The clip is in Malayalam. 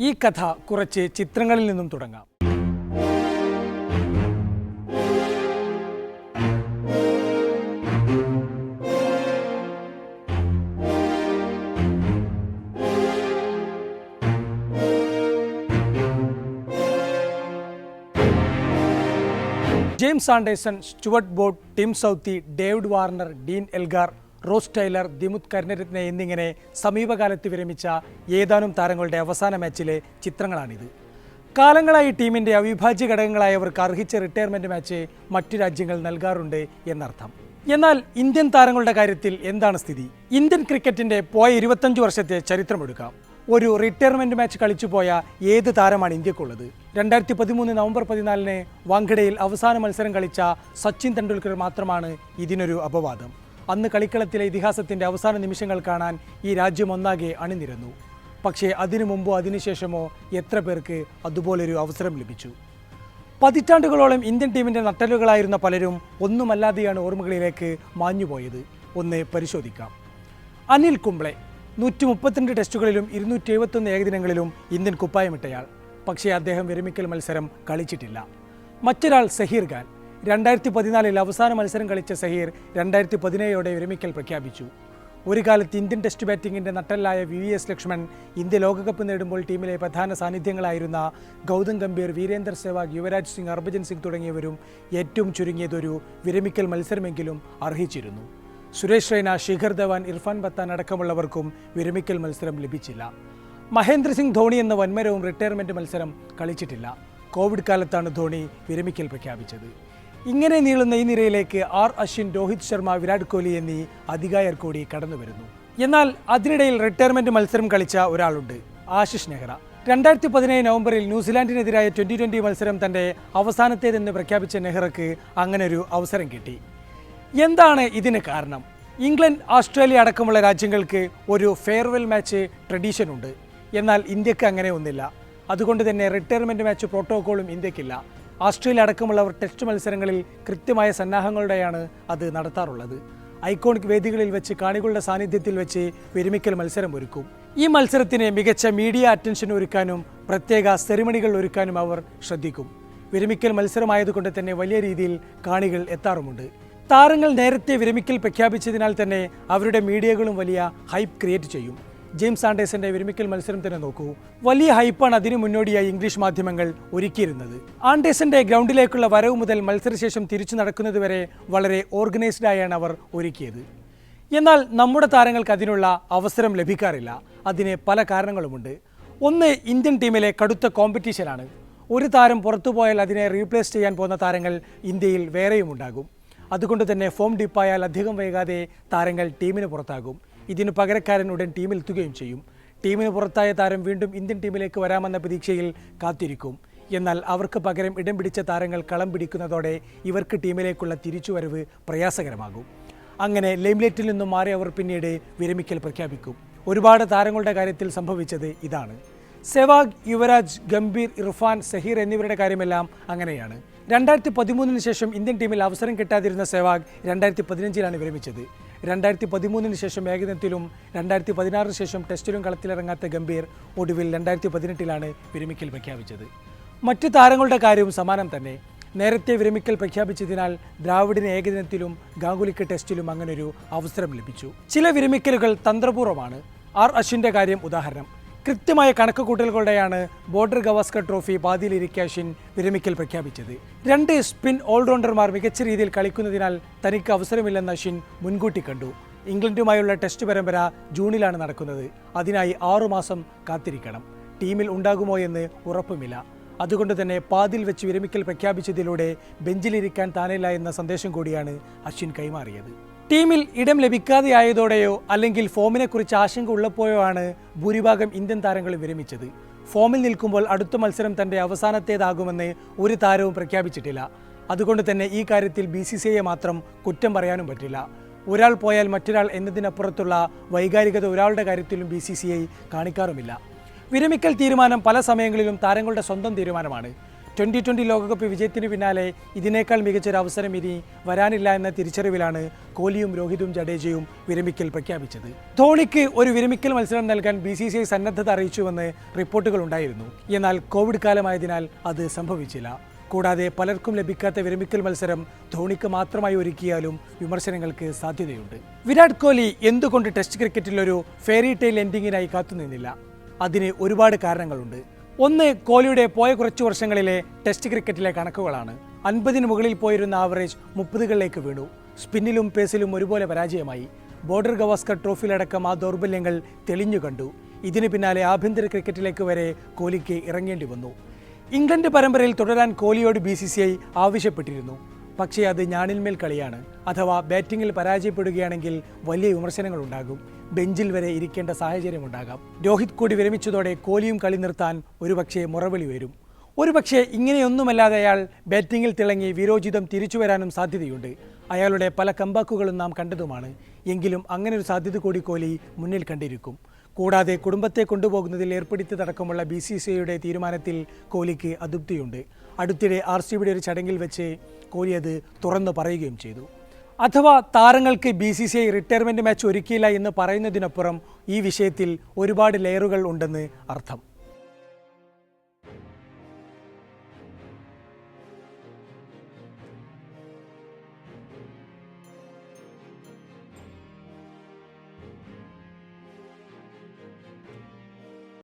ഈ കഥ കുറച്ച് ചിത്രങ്ങളിൽ നിന്നും തുടങ്ങാം. James Anderson Stuart Broad Tim Southee David Warner Dean Elgar Ross Taylor Dimuth Karunaratne എന്നിങ്ങനെ സമീപകാലത്ത് വിരമിച്ച ഏതാനും താരങ്ങളുടെ അവസാന മാച്ചിലെ ചിത്രങ്ങളാണിത്. കാലങ്ങളായി ടീമിന്റെ അവിഭാജ്യ ഘടകങ്ങളായവർക്ക് അർഹിച്ച റിട്ടയർമെന്റ് മാച്ച് മറ്റു രാജ്യങ്ങൾ നൽകാറുണ്ട് എന്നർത്ഥം. എന്നാൽ ഇന്ത്യൻ താരങ്ങളുടെ കാര്യത്തിൽ എന്താണ് സ്ഥിതി? ഇന്ത്യൻ ക്രിക്കറ്റിന്റെ പോയ ഇരുപത്തഞ്ച് വർഷത്തെ ചരിത്രമെടുക്കാം. ഒരു റിട്ടയർമെന്റ് മാച്ച് കളിച്ചു പോയ ഏത് താരമാണ് ഇന്ത്യക്കുള്ളത്? രണ്ടായിരത്തി പതിമൂന്ന് നവംബർ പതിനാലിന് വാങ്കഡയിൽ അവസാന മത്സരം കളിച്ച സച്ചിൻ തെണ്ടുൽക്കർ മാത്രമാണ് ഇതിനൊരു അപവാദം. അന്ന് കളിക്കളത്തിലെ ഇതിഹാസത്തിന്റെ അവസാന നിമിഷങ്ങൾ കാണാൻ ഈ രാജ്യം ഒന്നാകെ അണിനിരന്നു. പക്ഷേ അതിനു മുമ്പോ അതിനുശേഷമോ എത്ര പേർക്ക് അതുപോലൊരു അവസരം ലഭിച്ചു? പതിറ്റാണ്ടുകളോളം ഇന്ത്യൻ ടീമിന്റെ നട്ടലുകളായിരുന്ന പലരും ഒന്നുമല്ലാതെയാണ് ഓർമ്മകളിലേക്ക് മാഞ്ഞുപോയത്. ഒന്ന് പരിശോധിക്കാം. അനിൽ കുംബ്ലെ നൂറ്റി മുപ്പത്തിരണ്ട് ടെസ്റ്റുകളിലും ഇരുന്നൂറ്റി എഴുപത്തൊന്ന് ഏകദിനങ്ങളിലും ഇന്ത്യൻ കുപ്പായമിട്ടയാൾ. പക്ഷേ അദ്ദേഹം വിരമിക്കൽ മത്സരം കളിച്ചിട്ടില്ല. മറ്റൊരാൾ സഹീർ ഖാൻ രണ്ടായിരത്തി പതിനാലിൽ അവസാന മത്സരം കളിച്ച സഹീർ രണ്ടായിരത്തി പതിനേഴോടെ വിരമിക്കൽ പ്രഖ്യാപിച്ചു. ഒരു കാലത്ത് ഇന്ത്യൻ ടെസ്റ്റ് ബാറ്റിംഗിന്റെ നട്ടലായ വി എസ് ലക്ഷ്മൺ ഇന്ത്യ ലോകകപ്പ് നേടുമ്പോൾ ടീമിലെ പ്രധാന സാന്നിധ്യങ്ങളായിരുന്ന ഗൗതം ഗംഭീർ വീരേന്ദർ സെവാഗ് യുവരാജ് സിംഗ് ഹർഭജൻ സിംഗ് തുടങ്ങിയവരും ഏറ്റവും ചുരുങ്ങിയതൊരു വിരമിക്കൽ മത്സരമെങ്കിലും അർഹിച്ചിരുന്നു. സുരേഷ് റൈന ശിഖർ ധവാൻ ഇർഫാൻ പത്താൻ അടക്കമുള്ളവർക്കും വിരമിക്കൽ മത്സരം ലഭിച്ചില്ല. മഹേന്ദ്ര സിംഗ് ധോണി എന്ന വന്മരവും റിട്ടയർമെന്റ് മത്സരം കളിച്ചിട്ടില്ല. കോവിഡ് കാലത്താണ് ധോണി വിരമിക്കൽ പ്രഖ്യാപിച്ചത്. ഇങ്ങനെ നീളുന്ന ഈ നിരയിലേക്ക് ആർ അശ്വിൻ രോഹിത് ശർമ്മ വിരാട് കോഹ്ലി എന്നീ അധികായർ കൂടി കടന്നു വരുന്നു. എന്നാൽ അതിനിടയിൽ റിട്ടയർമെന്റ് മത്സരം കളിച്ച ഒരാളുണ്ട് ആശിഷ് നെഹ്റ. രണ്ടായിരത്തി പതിനേഴ് നവംബറിൽ ന്യൂസിലാൻഡിനെതിരായ ട്വന്റി ട്വന്റി മത്സരം തന്റെ അവസാനത്തേതെന്ന് പ്രഖ്യാപിച്ച നെഹ്റക്ക് അങ്ങനെ ഒരു അവസരം കിട്ടി. എന്താണ് ഇതിന് കാരണം? ഇംഗ്ലണ്ട് ഓസ്ട്രേലിയ അടക്കമുള്ള രാജ്യങ്ങൾക്ക് ഒരു ഫെയർവെൽ മാച്ച് ട്രഡീഷൻ ഉണ്ട്. എന്നാൽ ഇന്ത്യയ്ക്ക് അങ്ങനെ ഒന്നില്ല. അതുകൊണ്ട് തന്നെ റിട്ടയർമെന്റ് മാച്ച് പ്രോട്ടോകോളും ഇന്ത്യക്കില്ല. ഓസ്ട്രേലിയ അടക്കമുള്ളവർ ടെസ്റ്റ് മത്സരങ്ങളിൽ കൃത്യമായ സന്നാഹങ്ങളുടെയാണ് അത് നടത്താറുള്ളത്. ഐക്കോണിക് വേദികളിൽ വെച്ച് കാണികളുടെ സാന്നിധ്യത്തിൽ വെച്ച് വിരമിക്കൽ മത്സരം ഒരുക്കും ഈ മത്സരത്തിന് മികച്ച മീഡിയ അറ്റൻഷൻ ഒരുക്കാനും പ്രത്യേക സെറിമണികൾ ഒരുക്കാനും അവർ ശ്രദ്ധിക്കും. വിരമിക്കൽ മത്സരമായതുകൊണ്ട് തന്നെ വലിയ രീതിയിൽ കാണികൾ എത്താറുമുണ്ട്. താരങ്ങൾ നേരത്തെ വിരമിക്കൽ പ്രഖ്യാപിച്ചതിനാൽ തന്നെ അവരുടെ മീഡിയകളും വലിയ ഹൈപ്പ് ക്രിയേറ്റ് ചെയ്യും. ജെയിംസ് ആൻഡേഴ്സിന്റെ വിരമിക്കൽ മത്സരം തന്നെ നോക്കൂ. വലിയ ഹൈപ്പാണ് അതിനു മുന്നോടിയായി ഇംഗ്ലീഷ് മാധ്യമങ്ങൾ ഒരുക്കിയിരുന്നത്. ആൻഡേഴ്സിന്റെ ഗ്രൗണ്ടിലേക്കുള്ള വരവ് മുതൽ മത്സരശേഷം തിരിച്ചു നടക്കുന്നതുവരെ വളരെ ഓർഗനൈസ്ഡ് ആയാണ് അവർ ഒരുക്കിയത്. എന്നാൽ നമ്മുടെ താരങ്ങൾക്ക് അതിനുള്ള അവസരം ലഭിക്കാറില്ല. അതിന് പല കാരണങ്ങളുമുണ്ട്. ഒന്ന് ഇന്ത്യൻ ടീമിലെ കടുത്ത കോമ്പറ്റീഷനാണ്. ഒരു താരം പുറത്തുപോയാൽ അതിനെ റീപ്ലേസ് ചെയ്യാൻ പോകുന്ന താരങ്ങൾ ഇന്ത്യയിൽ വേറെയും ഉണ്ടാകും അതുകൊണ്ട് തന്നെ ഫോം ഡിപ്പായാൽ അധികം വൈകാതെ താരങ്ങൾ ടീമിന് പുറത്താകും. ഇതിന് പകരക്കാരൻ ഉടൻ ടീമിലെത്തുകയും ചെയ്യും. ടീമിന് പുറത്തായ താരം വീണ്ടും ഇന്ത്യൻ ടീമിലേക്ക് വരാമെന്ന പ്രതീക്ഷയിൽ കാത്തിരിക്കും. എന്നാൽ അവർക്ക് പകരം ഇടം പിടിച്ച താരങ്ങൾ കളം പിടിക്കുന്നതോടെ ഇവർക്ക് ടീമിലേക്കുള്ള തിരിച്ചുവരവ് പ്രയാസകരമാകും. അങ്ങനെ ലൈംലൈറ്റിൽ നിന്നും മാറി അവർ പിന്നീട് വിരമിക്കൽ പ്രഖ്യാപിക്കും. ഒരുപാട് താരങ്ങളുടെ കാര്യത്തിൽ സംഭവിച്ചത് ഇതാണ്. സെവാഗ് യുവരാജ് ഗംഭീർ ഇർഫാൻ സഹീർ എന്നിവരുടെ കാര്യമെല്ലാം അങ്ങനെയാണ്. രണ്ടായിരത്തി പതിമൂന്നിന് ശേഷം ഇന്ത്യൻ ടീമിൽ അവസരം കിട്ടാതിരുന്ന സെവാഗ് രണ്ടായിരത്തി പതിനഞ്ചിലാണ് വിരമിച്ചത്. രണ്ടായിരത്തി പതിമൂന്നിന് ശേഷം ഏകദിനത്തിലും രണ്ടായിരത്തി പതിനാറിന് ശേഷം ടെസ്റ്റിലും കളത്തിലിറങ്ങാത്ത ഗംഭീർ ഒടുവിൽ രണ്ടായിരത്തി പതിനെട്ടിലാണ് വിരമിക്കൽ പ്രഖ്യാപിച്ചത്. മറ്റ് താരങ്ങളുടെ കാര്യവും സമാനം തന്നെ. നേരത്തെ വിരമിക്കൽ പ്രഖ്യാപിച്ചതിനാൽ ദ്രാവിഡിന് ഏകദിനത്തിലും ഗാംഗുലിക്ക് ടെസ്റ്റിലും അങ്ങനൊരു അവസരം ലഭിച്ചു. ചില വിരമിക്കലുകൾ തന്ത്രപൂർവമാണ് ആർ അശ്വിന്റെ കാര്യം ഉദാഹരണം. കൃത്യമായ കണക്കുകൂട്ടലുകളുടെയാണ് ബോർഡർ ഗവാസ്കർ ട്രോഫി ബാദിയിൽ ഇരിക്കാശിൻ വിരമിക്കൽ പ്രഖ്യാപിച്ചത്. രണ്ട് സ്പിൻ ഓൾറൗണ്ടർമാർ മികച്ച രീതിയിൽ കളിക്കുന്നതിനാൽ തനിക്ക് അവസരമില്ലെന്ന് അശ്വിൻ മുൻകൂട്ടി കണ്ടു. ഇംഗ്ലണ്ടുമായുള്ള ടെസ്റ്റ് പരമ്പര ജൂണിലാണ് നടക്കുന്നത്. അതിനായി ആറുമാസം കാത്തിരിക്കണം. ടീമിൽ ഉണ്ടാകുമോ എന്ന് ഉറപ്പുമില്ല. അതുകൊണ്ട് തന്നെ പാതിൽ വെച്ച് വിരമിക്കൽ പ്രഖ്യാപിച്ചതിലൂടെ ബെഞ്ചിലിരിക്കാൻ താനില്ല എന്ന സന്ദേശം കൂടിയാണ് അശ്വിൻ കൈമാറിയത്. ടീമിൽ ഇടം ലഭിക്കാതെയായതോടെയോ അല്ലെങ്കിൽ ഫോമിനെക്കുറിച്ച് ആശങ്ക ഉള്ളപ്പോഴോ ആണ് ഭൂരിഭാഗം ഇന്ത്യൻ താരങ്ങൾ വിരമിച്ചത്. ഫോമിൽ നിൽക്കുമ്പോൾ അടുത്ത മത്സരം തന്റെ അവസാനത്തേതാകുമെന്ന് ഒരു താരവും പ്രഖ്യാപിച്ചിട്ടില്ല. അതുകൊണ്ട് തന്നെ ഈ കാര്യത്തിൽ ബി സി സിയെ മാത്രം കുറ്റം പറയാനും പറ്റില്ല. ഒരാൾ പോയാൽ മറ്റൊരാൾ എന്നതിനപ്പുറത്തുള്ള വൈകാരികത ഒരാളുടെ കാര്യത്തിലും ബി സി സി ഐ കാണിക്കാറുമില്ല. വിരമിക്കൽ തീരുമാനം പല സമയങ്ങളിലും താരങ്ങളുടെ സ്വന്തം തീരുമാനമാണ്. ട്വന്റി ട്വന്റി ലോകകപ്പ് വിജയത്തിന് പിന്നാലെ ഇതിനേക്കാൾ മികച്ചൊരു അവസരം ഇനി വരാനില്ല എന്ന തിരിച്ചറിവിലാണ് കോഹ്ലിയും രോഹിതും ജഡേജയും വിരമിക്കൽ പ്രഖ്യാപിച്ചത്. ധോണിക്ക് ഒരു വിരമിക്കൽ മത്സരം നൽകാൻ ബി സി സി ഐ സന്നദ്ധത അറിയിച്ചുവെന്ന് റിപ്പോർട്ടുകൾ ഉണ്ടായിരുന്നു. എന്നാൽ കോവിഡ് കാലമായതിനാൽ അത് സംഭവിച്ചില്ല. കൂടാതെ പലർക്കും ലഭിക്കാത്ത വിരമിക്കൽ മത്സരം ധോണിക്ക് മാത്രമായി ഒരുക്കിയാലും വിമർശനങ്ങൾക്ക് സാധ്യതയുണ്ട്. വിരാട് കോഹ്ലി എന്തുകൊണ്ട് ടെസ്റ്റ് ക്രിക്കറ്റിൽ ഒരു ഫെയറി ടെയിൽ എൻഡിങ്ങിനായി കാത്തുനിന്നില്ല? അതിന് ഒരുപാട് കാരണങ്ങളുണ്ട്. ഒന്ന് കോഹ്ലിയുടെ പോയ കുറച്ചു വർഷങ്ങളിലെ ടെസ്റ്റ് ക്രിക്കറ്റിലെ കണക്കുകളാണ്. അൻപതിന് മുകളിൽ പോയിരുന്ന ആവറേജ് മുപ്പതുകളിലേക്ക് വീണു. സ്പിന്നിലും പേസിലും ഒരുപോലെ പരാജയമായി. ബോർഡർ ഗവാസ്കർ ട്രോഫിയിലടക്കം ആ ദൗർബല്യങ്ങൾ തെളിഞ്ഞു കണ്ടു. ഇതിന് പിന്നാലെ ആഭ്യന്തര ക്രിക്കറ്റിലേക്ക് വരെ കോഹ്ലിക്ക് ഇറങ്ങേണ്ടി വന്നു. ഇംഗ്ലണ്ട് പരമ്പരയിൽ തുടരാൻ കോഹ്ലിയോട് ബി ആവശ്യപ്പെട്ടിരുന്നു. പക്ഷേ അത് ഞാണിന്മേൽ കളിയാണ്. അഥവാ ബാറ്റിങ്ങിൽ പരാജയപ്പെടുകയാണെങ്കിൽ വലിയ വിമർശനങ്ങൾ ഉണ്ടാകും. ബെഞ്ചിൽ വരെ ഇരിക്കേണ്ട സാഹചര്യമുണ്ടാകാം രോഹിത് കൂടി വിരമിച്ചതോടെ കോലിയും കളി നിർത്താൻ ഒരുപക്ഷെ മുറവിളി വരും. ഒരുപക്ഷെ ഇങ്ങനെയൊന്നുമല്ലാതെ അയാൾ ബാറ്റിങ്ങിൽ തിളങ്ങി വിരോചിതം തിരിച്ചു വരാനും സാധ്യതയുണ്ട്. അയാളുടെ പല കമ്പാക്കുകളും നാം കണ്ടതുമാണ്. എങ്കിലും അങ്ങനെ ഒരു സാധ്യത കൂടി കോലി മുന്നിൽ കണ്ടിരിക്കും. കൂടാതെ കുടുംബത്തെ കൊണ്ടുപോകുന്നതിൽ ഏർപ്പെടുത്തിയതടക്കമുള്ള ബി സി സി ഐയുടെ തീരുമാനത്തിൽ കോലിക്ക് അതൃപ്തിയുണ്ട്. അടുത്തിടെ ആർ സി ബിയുടെ ഒരു ചടങ്ങിൽ വെച്ച് കോഹ്ലി അത് തുറന്ന് പറയുകയും ചെയ്തു. അഥവാ താരങ്ങൾക്ക് B C C I retirement match ഒരുക്കിയില്ല എന്ന് പറയുന്നതിനപ്പുറം ഈ വിഷയത്തിൽ ഒരുപാട് ലെയറുകൾ ഉണ്ടെന്ന് അർത്ഥം.